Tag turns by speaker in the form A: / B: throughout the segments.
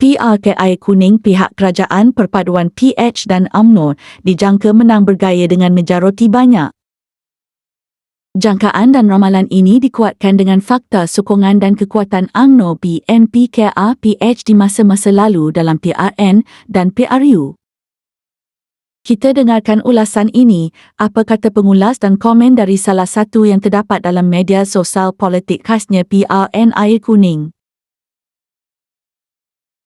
A: PRKI Kuning pihak kerajaan perpaduan PH dan UMNO dijangka menang bergaya dengan majoriti banyak. Jangkaan dan ramalan ini dikuatkan dengan fakta sokongan dan kekuatan UMNO BNP KA PH di masa-masa lalu dalam PRN dan PRU. Kita dengarkan ulasan ini, apa kata pengulas dan komen dari salah satu yang terdapat dalam media sosial politik khasnya PRN Air Kuning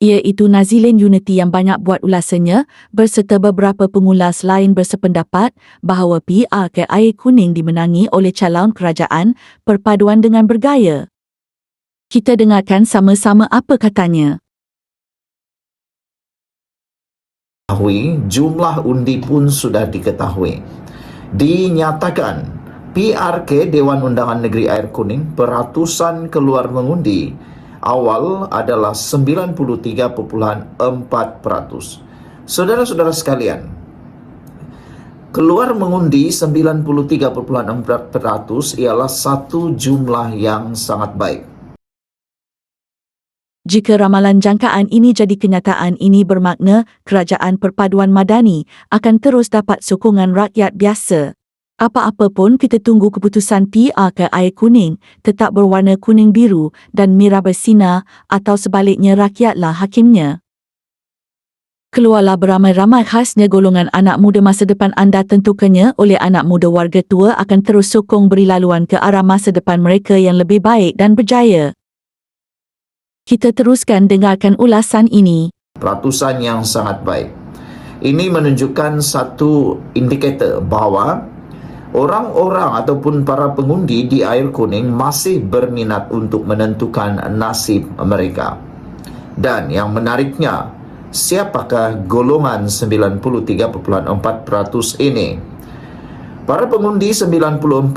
A: iaitu Nazilin Unity yang banyak buat ulasannya berserta beberapa pengulas lain bersependapat bahawa PR ke air kuning dimenangi oleh calon kerajaan perpaduan dengan bergaya. Kita dengarkan sama-sama apa katanya.
B: Jumlah undi pun sudah diketahui. Dinyatakan PRK Dewan Undangan Negeri Air Kuning peratusan keluar mengundi awal adalah 93.4%. Saudara-saudara sekalian, keluar mengundi 93.4% ialah satu jumlah yang sangat baik.
A: Jika ramalan jangkaan ini jadi kenyataan ini bermakna kerajaan perpaduan madani akan terus dapat sokongan rakyat biasa. Apa-apa pun kita tunggu keputusan PR ke air kuning tetap berwarna kuning biru dan merah bersinar atau sebaliknya rakyatlah hakimnya. Keluarlah beramai-ramai khasnya golongan anak muda masa depan anda tentukannya oleh anak muda warga tua akan terus sokong beri laluan ke arah masa depan mereka yang lebih baik dan berjaya. Kita teruskan dengarkan ulasan ini.
B: Peratusan yang sangat baik. Ini menunjukkan satu indikator bahawa orang-orang ataupun para pengundi di air kuning masih berminat untuk menentukan nasib mereka. Dan yang menariknya, siapakah golongan 93.4% ini? Para pengundi 94.3%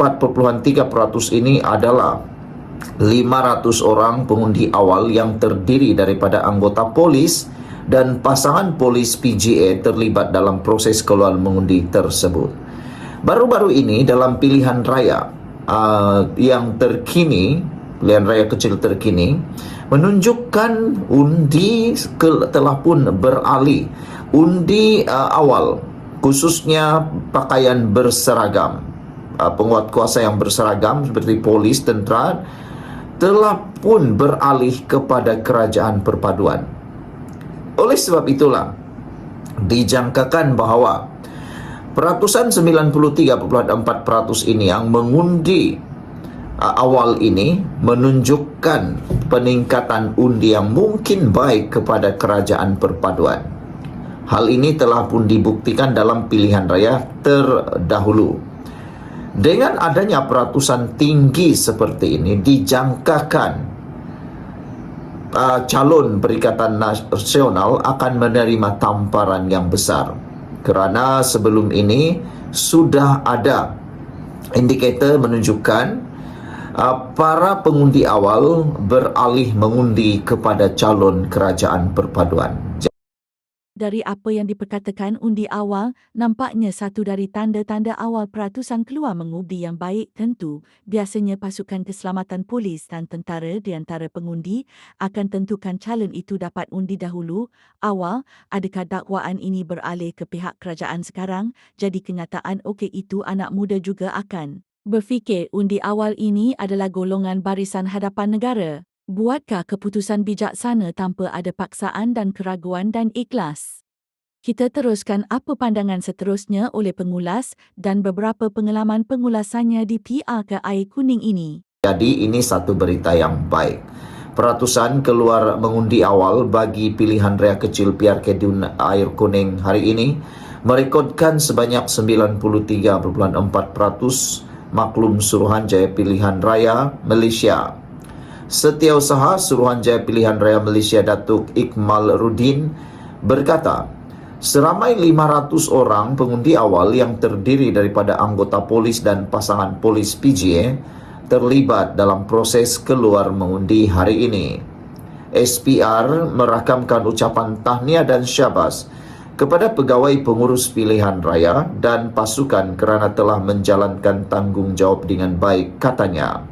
B: ini adalah 500 orang pengundi awal yang terdiri daripada anggota polis dan pasangan polis PGA terlibat dalam proses keluar mengundi tersebut. Baru-baru ini dalam pilihan raya uh, yang terkini, pilihan raya kecil terkini, menunjukkan undi ke, telah pun beralih. Undi uh, awal, khususnya pakaian berseragam, uh, penguat kuasa yang berseragam seperti polis, tentera, telah pun beralih kepada kerajaan perpaduan. Oleh sebab itulah, dijangkakan bahawa Peratusan 93.4% ini yang mengundi uh, awal ini menunjukkan peningkatan undi yang mungkin baik kepada kerajaan perpaduan. Hal ini telah pun dibuktikan dalam pilihan raya terdahulu. Dengan adanya peratusan tinggi seperti ini dijangkakan uh, calon Perikatan Nasional akan menerima tamparan yang besar kerana sebelum ini sudah ada indikator menunjukkan uh, para pengundi awal beralih mengundi kepada calon kerajaan perpaduan.
A: Dari apa yang diperkatakan undi awal, nampaknya satu dari tanda-tanda awal peratusan keluar mengundi yang baik tentu, biasanya pasukan keselamatan polis dan tentara di antara pengundi akan tentukan calon itu dapat undi dahulu. Awal, adakah dakwaan ini beralih ke pihak kerajaan sekarang, jadi kenyataan okey itu anak muda juga akan berfikir undi awal ini adalah golongan barisan hadapan negara. Buatkah keputusan bijaksana tanpa ada paksaan dan keraguan dan ikhlas? Kita teruskan apa pandangan seterusnya oleh pengulas dan beberapa pengalaman pengulasannya di PR ke air kuning ini.
B: Jadi ini satu berita yang baik. Peratusan keluar mengundi awal bagi pilihan raya kecil PRK di air kuning hari ini merekodkan sebanyak 93.4% maklum Suruhanjaya pilihan raya Malaysia Setiausaha Suruhanjaya Pilihan Raya Malaysia Datuk Ikmal Rudin berkata, seramai 500 orang pengundi awal yang terdiri daripada anggota polis dan pasangan polis PGA terlibat dalam proses keluar mengundi hari ini. SPR merakamkan ucapan tahniah dan syabas kepada pegawai pengurus pilihan raya dan pasukan kerana telah menjalankan tanggungjawab dengan baik katanya.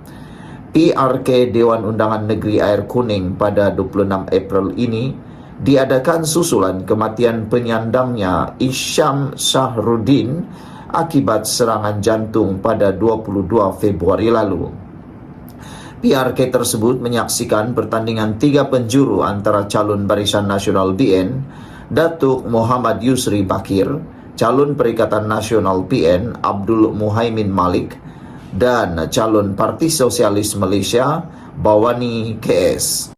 B: PRK Dewan Undangan Negeri Air Kuning pada 26 April ini diadakan susulan kematian penyandangnya Isyam Syahruddin akibat serangan jantung pada 22 Februari lalu. PRK tersebut menyaksikan pertandingan tiga penjuru antara calon Barisan Nasional BN, Datuk Muhammad Yusri Bakir, calon Perikatan Nasional PN Abdul Muhaimin Malik dan calon Parti Sosialis Malaysia Bawani KS.